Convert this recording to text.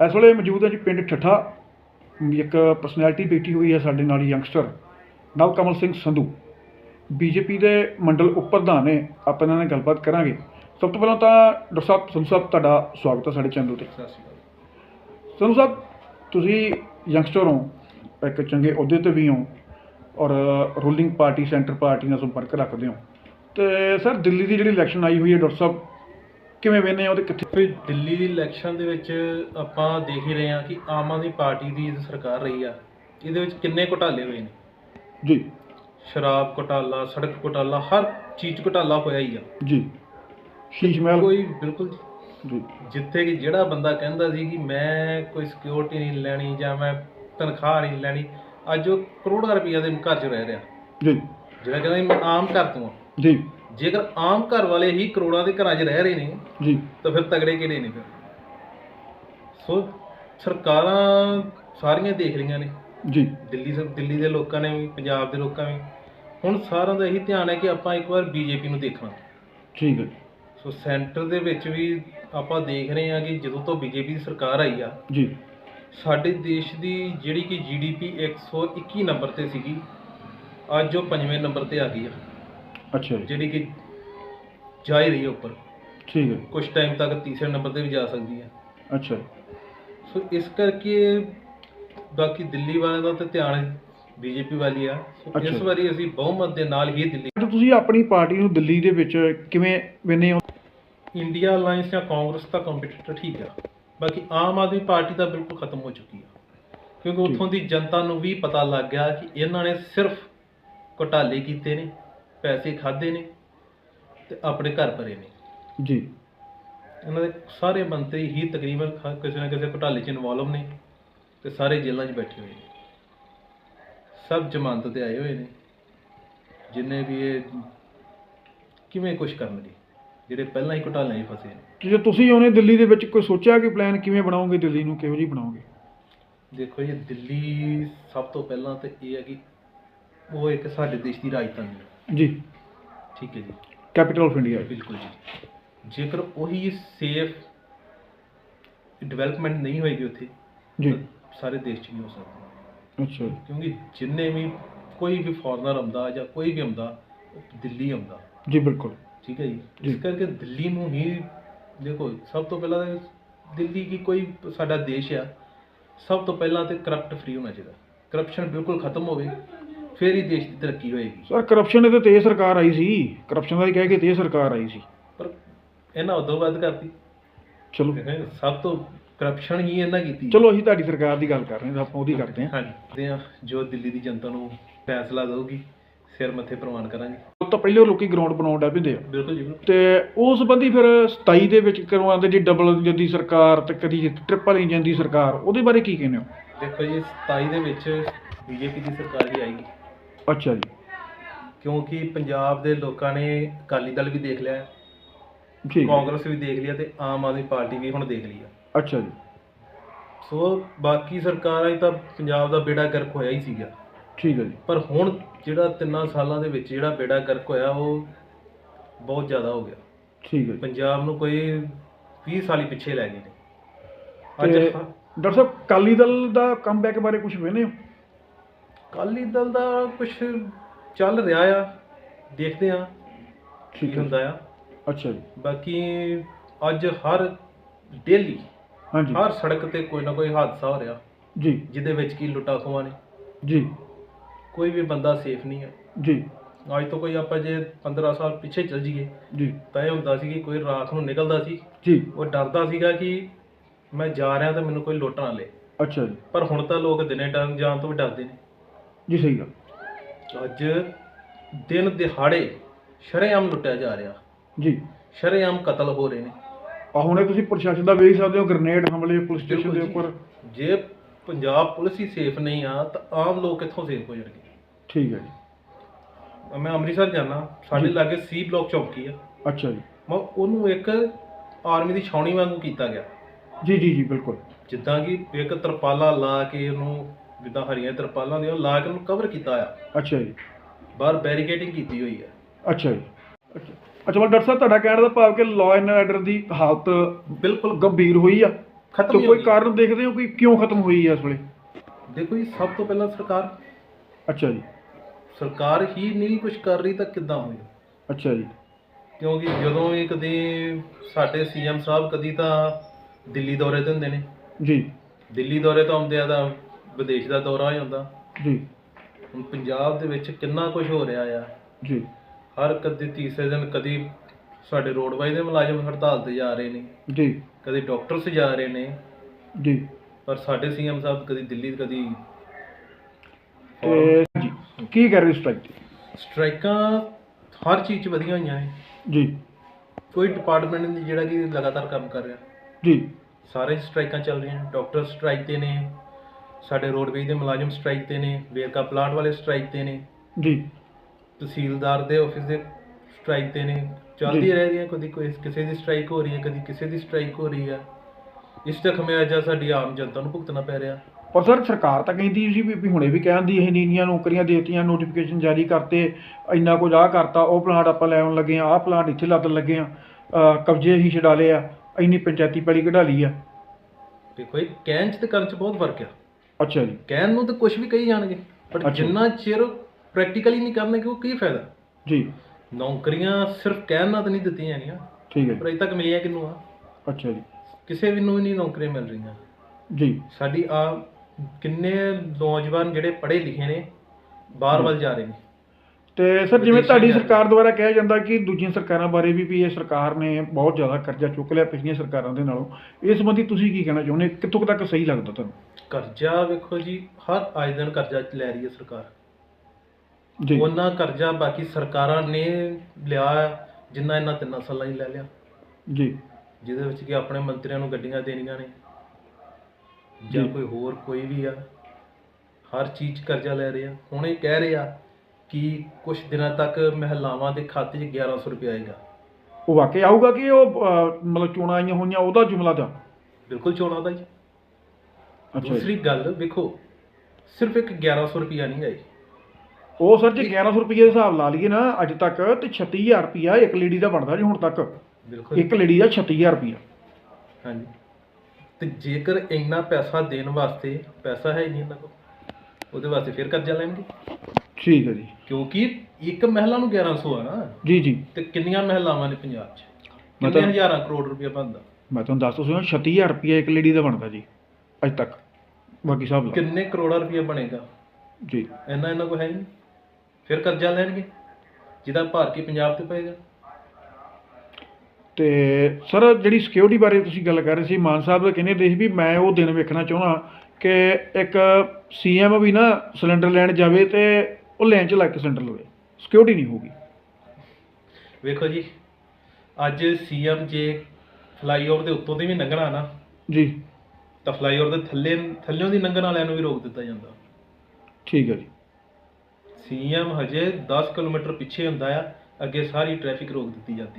ਇਸ ਵੇਲੇ ਮੌਜੂਦ ਹੈ ਜੀ ਪਿੰਡ ਠੱਠਾ ਇੱਕ ਪਰਸਨੈਲਿਟੀ ਬੈਠੀ ਹੋਈ ਹੈ ਸਾਡੇ ਨਾਲ ਯੰਗਸਟਰ ਨਵ ਕਮਲ ਸਿੰਘ ਸੰਧੂ। ਬੀਜੇਪੀ ਦੇ ਮੰਡਲ ਉਪ ਪ੍ਰਧਾਨ ਨੇ ਆਪਾਂ ਇਹਨਾਂ ਨਾਲ ਗੱਲਬਾਤ ਕਰਾਂਗੇ। ਸਭ ਤੋਂ ਪਹਿਲਾਂ ਤਾਂ ਡਾਕਟਰ ਸਾਹਿਬ ਸੰਧੂ ਸਾਹਿਬ ਤੁਹਾਡਾ ਸਵਾਗਤ ਹੈ ਸਾਡੇ ਚੈਨਲ ਤੇ। ਸਤਿ ਸ਼੍ਰੀ ਅਕਾਲ ਸੰਧੂ ਸਾਹਿਬ ਤੁਸੀਂ ਯੰਗਸਟਰ ਹੋ ਇੱਕ ਚੰਗੇ ਅਹੁਦੇ ਤੇ ਵੀ ਹੋ ਔਰ ਰੂਲਿੰਗ ਪਾਰਟੀ ਸੈਂਟਰ ਪਾਰਟੀ ਨਾਲ ਸੰਪਰਕ ਰੱਖਦੇ ਹੋ। ਤੇ ਸਰ ਦਿੱਲੀ ਦੀ ਜਿਹੜੀ ਇਲੈਕਸ਼ਨ ਆਈ ਹੋਈ ਹੈ ਡਾਕਟਰ ਸਾਹਿਬ ਕਿਵੇਂ ਹੋ ਤੇ ਕਿੱਥੇ ਫਿਰ ਦਿੱਲੀ ਦੀ ਇਲੈਕਸ਼ਨ ਦੇ ਵਿੱਚ ਆਪਾਂ ਦੇਖ ਹੀ ਰਹੇ ਹਾਂ ਕਿ ਆਮ ਆਦਮੀ ਪਾਰਟੀ ਦੀ ਸਰਕਾਰ ਰਹੀ ਆ ਇਹਦੇ ਵਿੱਚ ਕਿੰਨੇ ਘੁਟਾਲੇ ਹੋਏ ਨੇ? ਜੀ। ਸ਼ਰਾਬ ਘੁਟਾਲਾ ਸੜਕ ਘੁਟਾਲਾ ਹਰ ਚੀਜ਼ ਘੁਟਾਲਾ ਹੋਇਆ ਹੀ ਆ। ਜੀ। ਸ਼ੀਸ਼ ਮਹਿਲ। ਕੋਈ ਬਿਲਕੁਲ ਜੀ। ਜਿੱਥੇ ਕਿ ਜਿਹੜਾ ਬੰਦਾ ਕਹਿੰਦਾ ਸੀ ਕਿ ਮੈਂ ਕੋਈ ਸਿਕਿਉਰਿਟੀ ਨਹੀਂ ਲੈਣੀ ਜਾਂ ਮੈਂ ਤਨਖਾਹ ਨਹੀਂ ਲੈਣੀ ਅੱਜ ਉਹ ਕਰੋੜਾਂ ਰੁਪਈਆ ਦੇ ਘਰ 'ਚ ਰਹਿ ਰਿਹਾ। ਜੀ। ਜਿਹੜਾ ਕਹਿੰਦਾ ਮੈਂ ਆਮ ਘਰ ਤੋਂ ਆ। ਜੀ। ਜੇਕਰ ਆਮ ਘਰ ਵਾਲੇ ਹੀ ਕਰੋੜਾਂ ਦੇ ਘਰਾਂ 'ਚ ਰਹਿ ਰਹੇ ਨੇ ਜੀ। ਤਾਂ ਫਿਰ ਤਗੜੇ ਕਿਹੜੇ ਨੇ ਫਿਰ? ਸੋ ਸਰਕਾਰਾਂ ਸਾਰੀਆਂ ਦੇਖ ਰਹੀਆਂ ਨੇ। ਜੀ। ਦਿੱਲੀ ਸ- ਦਿੱਲੀ ਦੇ ਲੋਕਾਂ ਨੇ ਵੀ ਪੰਜਾਬ ਦੇ ਲੋਕਾਂ ਨੇ ਵੀ। ਹੁਣ ਸਾਰਿਆਂ ਦਾ ਇਹੀ ਧਿਆਨ ਹੈ ਕਿ ਆਪਾਂ ਇੱਕ ਵਾਰ ਬੀਜੇਪੀ ਨੂੰ ਦੇਖਣਾ ਠੀਕ ਹੈ। ਸੋ ਸੈਂਟਰ ਦੇ ਵਿੱਚ ਵੀ ਆਪਾਂ ਦੇਖ ਰਹੇ ਹਾਂ ਕਿ ਜਦੋਂ ਤੋਂ ਬੀਜੇਪੀ ਦੀ ਸਰਕਾਰ ਆਈ ਆ ਜੀ। ਸਾਡੇ ਦੇਸ਼ ਦੀ ਜਿਹੜੀ ਕਿ ਜੀਡੀਪੀ 121 ਨੰਬਰ ਤੇ ਸੀਗੀ ਅੱਜ ਉਹ ਪੰਜਵੇਂ ਨੰਬਰ ਤੇ ਆ ਗਈ ਆ। ਅੱਛਾ ਜੀ। ਜਿਹੜੀ ਕਿ ਜਾ ਹੀ ਰਹੀ ਹੈ ਉੱਪਰ। ਠੀਕ ਹੈ। ਕੁਝ ਟਾਈਮ ਤੱਕ ਤੀਸਰੇ ਨੰਬਰ ਤੇ ਵੀ ਜਾ ਸਕਦੀ ਹੈ। ਅੱਛਾ। ਸੋ ਇਸ ਕਰਕੇ ਬਾਕੀ ਦਿੱਲੀ ਵਾਲਿਆਂ ਦਾ ਤਾਂ ਧਿਆਨ ਬੀਜੇਪੀ ਵਾਲੀ ਆ। ਸੋ ਅੱਛਾ। ਇਸ ਵਾਰੀ ਅਸੀਂ ਬਹੁਮਤ ਦੇ ਨਾਲ ਹੀ ਦਿੱਲੀ ਤੇ ਤੁਸੀਂ ਆਪਣੀ ਪਾਰਟੀ ਨੂੰ ਦਿੱਲੀ ਦੇ ਵਿੱਚ ਕਿਵੇਂ ਵੇਖਦੇ ਹੋ? ਇੰਡੀਆ ਅਲਾਈਅੰਸ ਜਾਂ ਕਾਂਗਰਸ ਦਾ ਕੰਪੀਟੀਟਰ ਠੀਕ ਆ। ਬਾਕੀ ਆਮ ਆਦਮੀ ਪਾਰਟੀ ਤਾਂ ਬਿਲਕੁਲ ਖਤਮ ਹੋ ਚੁੱਕੀ ਆ। ਕਿਉਂਕਿ ਉੱਥੋਂ ਦੀ ਜਨਤਾ ਨੂੰ ਵੀ ਪਤਾ ਲੱਗ ਗਿਆ ਕਿ ਇਹਨਾਂ ਨੇ ਸਿਰਫ ਘੁਟਾਲੇ ਕੀਤੇ ਨੇ। ਪੈਸੇ ਖਾਦੇ ਨੇ ਤੇ ਆਪਣੇ ਘਰ ਭਰੇ ਨੇ। ਜੀ। ਇਹਨਾਂ ਦੇ ਸਾਰੇ ਮੰਤਰੀ ਹੀ ਤਕਰੀਬਨ ਖ- ਕਿਸੇ ਨਾ ਕਿਸੇ ਘੁਟਾਲੇ 'ਚ ਇਨਵੋਲਵ ਨੇ ਤੇ ਸਾਰੇ ਜੇਲ੍ਹਾਂ 'ਚ ਬੈਠੇ ਹੋਏ ਨੇ। ਸਭ ਜ਼ਮਾਨਤ ਤੇ ਆਏ ਹੋਏ ਨੇ ਜਿੰਨੇ ਵੀ ਇਹ ਕਿਵੇਂ ਕੁਝ ਕਰਨਗੇ ਜਿਹੜੇ ਪਹਿਲਾਂ ਹੀ ਘੁਟਾਲਿਆਂ 'ਚ ਫਸੇ ਨੇ। ਤੇ ਜੇ ਤੁਸੀਂ ਉਹਨੇ ਦਿੱਲੀ ਦੇ ਵਿੱਚ ਕੋਈ ਸੋਚਿਆ ਕਿ ਪਲਾਨ ਕਿਵੇਂ ਬਣਾਓਗੇ ਦਿੱਲੀ ਨੂੰ ਕਿਹੋ ਜਿਹੀ ਬਣਾਓਗੇ? ਦੇਖੋ ਜੀ ਦਿੱਲੀ ਸਭ ਤੋਂ ਪਹਿਲਾਂ ਤੇ ਇਹ ਹੈ ਕਿ ਉਹ ਇੱਕ ਸਾਡੇ ਦੇਸ਼ ਦੀ ਰਾਜਧਾਨੀ ਹੈ। ਜੀ। ਠੀਕ ਹੈ ਜੀ। ਕੈਪੀਟਲ ਆਫ ਇੰਡੀਆ ਬਿਲਕੁਲ ਜੀ। ਜੇਕਰ ਉਹੀ ਸੇਫ ਡਿਵੈਲਪਮੈਂਟ ਨਹੀਂ ਹੋਏਗੀ ਉੱਥੇ ਜੀ। ਤਾਂ ਸਾਰੇ ਦੇਸ਼ 'ਚ ਨਹੀਂ ਹੋ ਸਕਦਾ। ਅੱਛਾ ਜੀ। ਕਿਉਂਕਿ ਜਿੰਨੇ ਵੀ ਕੋਈ ਵੀ ਫੋਰਨਰ ਆਉਂਦਾ ਜਾਂ ਕੋਈ ਵੀ ਆਉਂਦਾ ਉਹ ਦਿੱਲੀ ਆਉਂਦਾ। ਜੀ ਬਿਲਕੁਲ। ਠੀਕ ਹੈ ਜੀ। ਜੀ। ਇਸ ਕਰਕੇ ਦਿੱਲੀ ਨੂੰ ਹੀ ਦੇਖੋ ਸਭ ਤੋਂ ਪਹਿਲਾਂ ਤਾਂ ਦਿੱਲੀ ਕੀ ਕੋਈ ਸਾਡਾ ਦੇਸ਼ ਆ ਸਭ ਤੋਂ ਪਹਿਲਾਂ ਤੇ ਕਰਪਟ ਫ੍ਰੀ ਹੋਣਾ ਚਾਹੀਦਾ। ਕਰਪਸ਼ਨ ਬਿਲਕੁਲ ਖਤਮ ਹੋਵੇ। ਫਿਰ ਹੀ ਦੇਸ਼ ਦੀ ਤਰੱਕੀ ਹੋਏਗੀ। ਸਰ ਕਰਪਸ਼ਨ ਦੇ ਤੇ ਇਹ ਸਰਕਾਰ ਆਈ ਸੀ। ਕਰਪਸ਼ਨ ਦਾ ਹੀ ਕਹਿ ਕੇ ਤੇ ਇਹ ਸਰਕਾਰ ਆਈ ਸੀ। ਪਰ ਇਹਨਾਂ ਉਦੋਂ ਵੱਧ ਕਰਤੀ। ਚਲੋ। ਸਭ ਤੋਂ ਕਰਪਸ਼ਨ ਹੀ ਇਹਨਾਂ ਕੀਤੀ। ਚਲੋ ਅਸੀਂ ਤੁਹਾਡੀ ਸਰਕਾਰ ਦੀ ਗੱਲ ਕਰ ਰਹੇ ਹਾਂ ਆਪਾਂ ਉਹਦੀ ਕਰਦੇ ਹਾਂ। ਹਾਂਜੀ। ਜੋ ਦਿੱਲੀ ਦੀ ਜਨਤਾ ਨੂੰ ਫੈਸਲਾ ਦਊਗੀ ਸਿਰ ਮੱਥੇ ਪ੍ਰਵਾਨ ਕਰਾਂਗੇ। ਉਹ ਤਾਂ ਪਹਿਲੇ ਲੋਕੀ ਗਰਾਊਂਡ ਬਣਾਉਣ ਡੈ ਪੈਂਦੇ ਆ। ਬਿਲਕੁਲ ਜੀ ਬਿਲਕੁਲ। ਤੇ ਉਸ ਸੰਬੰਧੀ ਫਿਰ 27 ਦੇ ਵਿੱਚ ਕਰਵਾਉਂਦੇ ਜੀ ਡਬਲ ਇੰਜਨ ਦੀ ਸਰਕਾਰ ਤੇ ਕਦੀ ਟ੍ਰਿਪਲ ਇੰਜਨ ਦੀ ਸਰਕਾਰ ਉਹਦੇ ਬਾਰੇ ਕੀ ਕਹਿੰਦੇ ਹੋ? ਦੇਖੋ ਜੀ 27 ਦੇ ਵਿੱਚ ਬੀਜੇਪੀ ਦੀ ਸਰਕਾਰ ਹੀ ਆਏਗੀ। ਅੱਛਾ ਜੀ। ਕਿਉਂਕਿ ਪੰਜਾਬ ਦੇ ਲੋਕਾਂ ਨੇ ਅਕਾਲੀ ਦਲ ਵੀ ਦੇਖ ਲਿਆ ਠੀਕ ਹੈ। ਕਾਂਗਰਸ ਵੀ ਦੇਖ ਲਿਆ ਤੇ ਆਮ ਆਦਮੀ ਪਾਰਟੀ ਵੀ ਹੁਣ ਦੇਖ ਲਈ ਆ। ਅੱਛਾ ਜੀ। ਸੋ ਬਾਕੀ ਸਰਕਾਰਾਂ 'ਚ ਤਾਂ ਪੰਜਾਬ ਦਾ ਬੇੜਾ ਗਰਕ ਹੋਇਆ ਹੀ ਸੀਗਾ। ਠੀਕ ਹੈ ਜੀ। ਪਰ ਹੁਣ ਜਿਹੜਾ ਤਿੰਨਾਂ ਸਾਲਾਂ ਦੇ ਵਿੱਚ ਜਿਹੜਾ ਬੇੜਾ ਗਰਕ ਹੋਇਆ ਉਹ ਬਹੁਤ ਜ਼ਿਆਦਾ ਹੋ ਗਿਆ। ਠੀਕ ਹੈ ਜੀ। ਪੰਜਾਬ ਨੂੰ ਕੋਈ 20 ਸਾਲ ਹੀ ਪਿੱਛੇ ਲੈ ਗਏ ਨੇ। ਅੱਜ ਤੇ ਡਾਕਟਰ ਸਾਹਿਬ ਕਾਲੀ ਦਲ ਦਾ ਕਮਬੈਕ ਬਾਰੇ ਕੁਝ ਵੇਖਦੇ ਹੋ? ਅਕਾਲੀ ਦਲ ਦਾ ਕੁਝ ਚੱਲ ਰਿਹਾ ਆ ਦੇਖਦੇ ਆ ਕੀ ਹੁੰਦਾ ਆ। ਅੱਛਾ ਜੀ। ਬਾਕੀ ਅੱਜ ਹਰ ਡੇਲੀ ਹਾਂਜੀ। ਹਰ ਸੜਕ ਤੇ ਕੋਈ ਨਾ ਕੋਈ ਹਾਦਸਾ ਹੋ ਰਿਹਾ। ਜੀ। ਜਿਹਦੇ ਵਿੱਚ ਕੀ ਲੁੱਟਾਂ ਖੋਹਾਂ ਨੇ। ਜੀ। ਕੋਈ ਵੀ ਬੰਦਾ ਸੇਫ ਨਹੀਂ ਹੈ ਜੀ। ਅੱਜ ਤੋਂ ਕੋਈ ਆਪਾਂ ਜੇ 15 ਸਾਲ ਪਿੱਛੇ ਚੱਲ ਜਾਈਏ ਜੀ। ਤਾਂ ਇਹ ਹੁੰਦਾ ਸੀ ਕਿ ਕੋਈ ਰਾਤ ਨੂੰ ਨਿਕਲਦਾ ਸੀ। ਜੀ। ਉਹ ਡਰਦਾ ਸੀਗਾ ਕਿ ਮੈਂ ਜਾ ਰਿਹਾ ਤਾਂ ਮੈਨੂੰ ਕੋਈ ਲੁੱਟ ਨਾ ਲੇ। ਅੱਛਾ ਜੀ। ਪਰ ਹੁਣ ਤਾਂ ਲੋਕ ਦਿਨੇ ਟਾਈਮ ਜਾਣ ਤੋਂ ਵੀ ਡਰਦੇ ਨੇ। ਜੀ ਸਹੀ ਗੱਲ। ਅੱਜ ਦਿਨ ਦਿਹਾੜੇ ਸ਼ਰੇਆਮ ਲੁੱਟਿਆ ਜਾ ਰਿਹਾ। ਜੀ। ਸ਼ਰੇਆਮ ਕਤਲ ਹੋ ਰਹੇ ਨੇ। ਆ ਹੁਣੇ ਤੁਸੀਂ ਪ੍ਰਸ਼ਾਸਨ ਦਾ ਵੇਖ ਸਕਦੇ ਹੋ ਗ੍ਰਨੇਡ ਹਮਲੇ ਪੁਲਿਸ ਸਟੇਸ਼ਨ ਦੇ ਉੱਪਰ। ਜੀ। ਜੇ ਪੰਜਾਬ ਪੁਲਿਸ ਹੀ ਸੇਫ ਨਹੀਂ ਆ ਤਾਂ ਆਮ ਲੋਕ ਕਿੱਥੋਂ ਸੇਫ ਹੋ ਜਾਣਗੇ। ਠੀਕ ਹੈ ਜੀ। ਮੈਂ ਅੰਮ੍ਰਿਤਸਰ ਜਾਣਾ ਸਾਡੇ ਜੀ। ਲਾਗੇ ਸੀ ਬਲਾਕ ਚੌਕੀ ਆ। ਅੱਛਾ ਜੀ। ਮੈਂ ਉਹਨੂੰ ਇੱਕ ਆਰਮੀ ਦੀ ਛਾਉਣੀ ਵਾਂਗੂ ਕੀਤਾ ਗਿਆ। ਜੀ ਜੀ ਜੀ ਬਿਲਕੁਲ। ਜਿੱਦਾਂ ਕਿ ਇੱਕ ਤਰਪਾਲਾ ਲਾ ਕੇ ਉਹਨੂੰ ਜਿੱਦਾਂ ਹਰੀਆਂ ਤਰਪਾਲਾਂ ਦੀਆਂ ਉਹ ਲਾ ਕੇ ਉਹਨੂੰ ਕਵਰ ਕੀਤਾ ਆ ਅੱਛਾ ਜੀ। ਬਾਹਰ ਬੈਰੀਕੇਡਿੰਗ ਕੀਤੀ ਹੋਈ ਹੈ। ਅੱਛਾ ਜੀ। ਅੱਛਾ ਅੱਛਾ ਮਤਲਬ ਡਾਕਟਰ ਸਾਹਿਬ ਤੁਹਾਡਾ ਕਹਿਣ ਦਾ ਭਾਵ ਕਿ ਲਾਅ ਐਂਡ ਆਰਡਰ ਦੀ ਹਾਲਤ ਬਿਲਕੁਲ। ਗੰਭੀਰ ਹੋਈ ਆ? ਖਤਮ ਹੀ ਹੋ ਕੋਈ ਗਈ। ਕਾਰਨ ਦੇਖਦੇ ਹੋ ਕਿ ਕਿਉਂ ਖਤਮ ਹੋਈ ਹੈ ਇਸ ਵੇਲੇ? ਦੇਖੋ ਜੀ ਸਭ ਤੋਂ ਪਹਿਲਾਂ ਸਰਕਾਰ। ਅੱਛਾ ਜੀ। ਸਰਕਾਰ ਹੀ ਨਹੀਂ ਕੁਝ ਕਰ ਰਹੀ ਤਾਂ ਕਿੱਦਾਂ ਹੋਈ ਅੱਛਾ ਜੀ। ਕਿਉਂਕਿ ਜਦੋਂ ਵੀ ਕਦੀ ਸਾਡੇ ਸੀਐਮ ਸਾਹਿਬ ਕਦੀ ਤਾਂ ਦਿੱਲੀ ਦੌਰੇ ਤੇ ਹੁੰਦੇ ਨੇ। ਜੀ। ਦਿੱਲੀ ਦੌਰੇ ਤੋਂ ਆਉਂਦੇ ਆ ਤਾਂ ਵਿਦੇਸ਼ ਦਾ ਦੌਰਾ ਹੋ ਜਾਂਦਾ। ਜੀ। ਹੁਣ ਪੰਜਾਬ ਦੇ ਵਿੱਚ ਕਿੰਨਾ ਕੁਝ ਹੋ ਰਿਹਾ ਆ। ਜੀ। ਹਰ ਕਦੀ ਤੀਸਰੇ ਦਿਨ ਕਦੀ ਸਾਡੇ ਰੋਡਵਾਈ ਦੇ ਮੁਲਾਜ਼ਮ ਹੜਤਾਲ ਤੇ ਜਾ ਰਹੇ ਨੇ। ਜੀ। ਕਦੀ ਡਾਕਟਰਸ ਜਾ ਰਹੇ ਨੇ। ਜੀ। ਪਰ ਸਾਡੇ ਸੀਐਮ ਸਾਹਿਬ ਕਦੀ ਦਿੱਲੀ ਕਦੀ ਤੇ ਜੀ ਕੀ ਕਰ ਰਹੀ ਸਟ੍ਰਾਈਕ ਸਟ੍ਰਾਈਕਾਂ ਹਰ ਚੀਜ਼ 'ਚ ਵਧੀਆਂ ਹੋਈਆਂ ਨੇ। ਜੀ। ਕੋਈ ਡਿਪਾਰਟਮੈਂਟ ਨਹੀਂ ਜਿਹੜਾ ਕਿ ਲਗਾਤਾਰ ਕੰਮ ਕਰ ਰਿਹਾ। ਜੀ। ਸਾਰੇ ਸਟ੍ਰਾਈਕਾਂ ਚੱਲ ਰਹੀਆਂ ਡਾਕਟਰ ਸਟ੍ਰਾਈਕ ਤੇ ਨੇ। ਸਾਡੇ ਰੋਡਵੇਜ ਦੇ ਮੁਲਾਜ਼ਮ ਸਟ੍ਰਾਈਕ ਤੇ ਨੇ ਵੇਰਕਾ ਪਲਾਂਟ ਵਾਲੇ ਸਟ੍ਰਾਈਕ ਤੇ ਨੇ। ਜੀ। ਤਹਿਸੀਲਦਾਰ ਦੇ ਆਫਿਸ ਦੇ ਸਟ੍ਰਾਈਕ ਤੇ ਨੇ। ਚੱਲਦੀ। ਰਹਿ ਰਹੀਆਂ ਕਦੀ ਕੋਈ ਕਿਸੇ ਦੀ ਸਟ੍ਰਾਈਕ ਹੋ ਰਹੀ ਹੈ ਕਦੀ ਕਿਸੇ ਦੀ ਸਟ੍ਰਾਈਕ ਹੋ ਰਹੀ ਹੈ। ਇਸ ਤੱਕ ਖਮਿਆਜਾ ਸਾਡੀ ਆਮ ਜਨਤਾ ਨੂੰ ਭੁਗਤਣਾ ਪੈ ਰਿਹਾ। ਪਰ ਸਰ ਸਰਕਾਰ ਤਾਂ ਕਹਿੰਦੀ ਸੀ ਵੀ ਹੁਣੇ ਵੀ ਕਹਿੰਦੀ ਇਹ ਨੀਨੀਆਂ ਨੌਕਰੀਆਂ ਦੇਤੀਆਂ ਨੋਟੀਫਿਕੇਸ਼ਨ ਜਾਰੀ ਕਰਤੇ ਇੰਨਾ ਕੁਝ ਆਹ ਕਰਤਾ ਉਹ ਪਲਾਂਟ ਆਪਾਂ ਲੈਣ ਲੱਗੇ ਆ ਆਹ ਪਲਾਂਟ ਇੱਥੇ ਲੱਦਣ ਲੱਗੇ ਆ ਕਬਜ਼ੇ ਹੀ ਛਡਾ ਲਏ ਆ ਇੰਨੀ ਪੰਚਾਇਤੀ ਪੈਲੀ ਕਢਾ ਲਈ ਆ। ਦੇਖੋ ਇਹ ਕਹਿਣ 'ਚ ਤੇ ਕਰਨ 'ਚ ਬਹੁਤ ਫ਼ਰਕ ਆ। ਅੱਛਾ ਜੀ। ਕਹਿਣ ਨੂੰ ਤਾਂ ਕੁਝ ਵੀ ਕਹੀ ਜਾਣਗੇ ਪਰ ਅੱਛਾ। ਜਿੰਨਾ ਚਿਰ ਪ੍ਰੈਕਟੀਕਲੀ ਨਹੀਂ ਕਰਨਗੇ ਉਹ ਕੀ ਫਾਇਦਾ? ਜੀ। ਨੌਕਰੀਆਂ ਸਿਰਫ ਕਹਿਣ ਨਾਲ ਤਾਂ ਨਹੀਂ ਦਿੱਤੀਆਂ ਜਾਣੀਆਂ। ਠੀਕ ਹੈ ਪਰ ਜੀ ਅਜੇ ਤੱਕ ਮਿਲੀਆਂ ਕਿਹਨੂੰ ਆ? ਅੱਛਾ ਜੀ। ਕਿਸੇ ਵੀ ਨੂੰ ਨਹੀਂ ਨੌਕਰੀਆਂ ਮਿਲ ਰਹੀਆਂ। ਜੀ। ਸਾਡੀ ਆ ਕਿੰਨੇ ਨੌਜਵਾਨ ਜਿਹੜੇ ਪੜ੍ਹੇ ਲਿਖੇ ਨੇ ਬਾਹਰ ਵੱਲ ਜਾ ਰਹੇ ਨੇ। ਤੇ ਸਰ ਜਿਵੇਂ ਤੁਹਾਡੀ। ਸਰਕਾਰ ਦੁਆਰਾ ਕਿਹਾ ਜਾਂਦਾ ਕਿ ਦੂਜੀਆਂ ਸਰਕਾਰਾਂ ਬਾਰੇ ਵੀ ਵੀ ਇਹ ਸਰਕਾਰ ਨੇ ਬਹੁਤ ਜ਼ਿਆਦਾ ਕਰਜ਼ਾ ਚੁੱਕ ਲਿਆ ਪਿਛਲੀਆਂ ਸਰਕਾਰਾਂ ਦੇ ਨਾਲੋਂ ਇਸ ਸੰਬੰਧੀ ਤੁਸੀਂ ਕੀ ਕਹਿਣਾ ਚਾਹੁੰਦੇ ਕਿੱਥੋਂ ਕੁ ਤੱਕ ਸਹੀ ਲੱਗਦਾ ਤੁਹਾਨੂੰ? ਕਰਜ਼ਾ ਵੇਖੋ ਜੀ ਹਰ ਆਏ ਦਿਨ ਕਰਜ਼ਾ ਲੈ ਰਹੀ ਹੈ ਸਰਕਾਰ। ਜੀ। ਉਹਨਾਂ ਕਰਜ਼ਾ ਬਾਕੀ ਸਰਕਾਰਾਂ ਨੇ ਲਿਆ ਜਿੰਨਾ ਇਹਨਾਂ ਤਿੰਨਾਂ ਸਾਲਾਂ ਹੀ ਲੈ ਲਿਆ। ਜੀ। ਜਿਹਦੇ ਵਿੱਚ ਕਿ ਆਪਣੇ ਮੰਤਰੀਆਂ ਨੂੰ ਗੱਡੀਆਂ ਦੇਣੀਆਂ ਨੇ। ਜਾਂ ਜੀ। ਕੋਈ ਹੋਰ ਕੋਈ ਵੀ ਆ ਹਰ ਚੀਜ਼ 'ਚ ਕਰਜ਼ਾ ਲੈ ਰਹੇ ਆ। ਹੁਣ ਇਹ ਕਹਿ ਰਹੇ ਆ ਕਿ ਕੁਝ ਦਿਨਾਂ ਤੱਕ ਮਹਿਲਾਵਾਂ ਦੇ ਖਾਤੇ 'ਚ 1100 ਰੁਪਏ ਆਏਗਾ। ਉਹ ਵਾਕਿਆ ਆਊਗਾ ਕਿ ਉਹ ਅਹ, ਮਤਲਬ ਚੋਣਾਂ ਆਈਆਂ ਹੋਈਆਂ ਉਹਦਾ ਜੁਮਲਾ ਦਾ ਬਿਲਕੁਲ ਚੋਣਾਂ ਦਾ ਜੀ। ਅੱਛਾ ਜੀ। ਦੂਸਰੀ ਗੱਲ ਵੇਖੋ ਸਿਰਫ ਇੱਕ 1100 ਰੁਪਿਆ ਨਹੀਂ ਆਈ ਉਹ ਸਰ ਜੇ 1100 ਰੁਪਏ ਦੇ ਹਿਸਾਬ ਲਾ ਲਈਏ ਨਾ ਅੱਜ ਤੱਕ ਤੇ 36000 ਰੁਪਇਆ ਇੱਕ ਲੇਡੀ ਦਾ ਬਣਦਾ ਜੀ ਹੁਣ ਤੱਕ। ਬਿਲਕੁਲ। ਇੱਕ ਲੇਡੀ ਦਾ 36000 ਰੁਪਇਆ ਹਾਂਜੀ। ਤੇ ਜੇਕਰ ਇੰਨਾ ਪੈਸਾ ਦੇਣ ਵਾਸਤੇ ਪੈਸਾ ਹੈ ਹੀ ਨਹੀਂ ਇਹਨਾਂ ਕੋਲ। ਉਹਦੇ ਵਾਸਤੇ ਫਿਰ ਕਰਜ਼ਾ ਲੈਣਗੇ? ਠੀਕ ਹੈ ਜੀ। ਕਿਉਂਕਿ ਇੱਕ ਮਹਿਲਾ ਨੂੰ 1100 ਆ ਨਾ। ਜੀ ਜੀ। ਤੇ ਕਿੰਨੀਆਂ ਮਹਿਲਾਵਾਂ ਨੇ ਪੰਜਾਬ 'ਚ? ਮੈਂ ਕਿੰਨੇ ਤਾਂ- ਹਜ਼ਾਰਾਂ ਕਰੋੜ ਰੁਪਏ ਬਣਦਾ? ਮੈਂ ਤੁਹਾਨੂੰ ਦੱਸ ਦੂੰ 36000 ਰੁਪਇਆ ਇੱਕ ਲੇਡੀ ਦਾ ਬਣਦਾ ਜੀ ਅੱਜ ਤੱਕ। ਬਾਕੀ ਲਾ ਕਿੰਨੇ ਕਰੋੜਾ ਰੁਪਏ ਬਣੇਗਾ? ਜੀ। ਇੰਨਾ ਇਹਨਾਂ ਕੋਲ ਹੈ ਨਹੀਂ। ਫਿਰ ਕਰਜ਼ਾ ਲੈਣਗੇ? ਜਿਹਦਾ ਭਾਰ ਕੀ ਪੰਜਾਬ ਤੇ ਪਏਗਾ? ਤੇ ਸਰ ਜਿਹੜੀ ਸਿਕਿਉਰਿਟੀ ਬਾਰੇ ਤੁਸੀਂ ਗੱਲ ਕਰ ਰਹੇ ਸੀ ਮਾਨ ਸਾਹਿਬ ਕਹਿੰਦੇ ਦੇਸ਼ ਵੀ ਮੈਂ ਉਹ ਦਿਨ ਵੇਖਣਾ ਚਾਹੁੰਦਾ ਕਿ ਇੱਕ ਸੀਐਮ ਵੀ ਨਾ ਸਿਲੰਡਰ ਲੈਣ ਜਾਵੇ ਤੇ ਉਹ ਲਾਈਨ 'ਚ ਲੱਗ ਕੇ ਸਿਲੰਡਰ ਲਵੇ। ਸਿਕਿਉਰਿਟੀ ਨਹੀਂ ਹੋਊਗੀ। ਵੇਖੋ ਜੀ ਅੱਜ ਸੀਐਮ ਜੇ ਫਲਾਈਓਵਰ ਦੇ ਉੱਤੋਂ ਦੀ ਵੀ ਲੰਘਣਾ ਨਾ ਜੀ। ਤਾਂ ਫਲਾਈਓਵਰ ਦੇ ਥੱਲੇ ਥੱਲਿਓਂ ਦੀ ਲੰਘਣ ਵਾਲਿਆਂ ਨੂੰ ਵੀ ਰੋਕ ਦਿੱਤਾ ਜਾਂਦਾ। ਠੀਕ ਹੈ ਜੀ। ਸੀਐਮ ਹਜੇ 10 ਕਿਲੋਮੀਟਰ ਪਿੱਛੇ ਹੁੰਦਾ ਆ ਅੱਗੇ ਸਾਰੀ ਟ੍ਰੈਫਿਕ ਰੋਕ ਦਿੱਤੀ ਜਾਂਦੀ।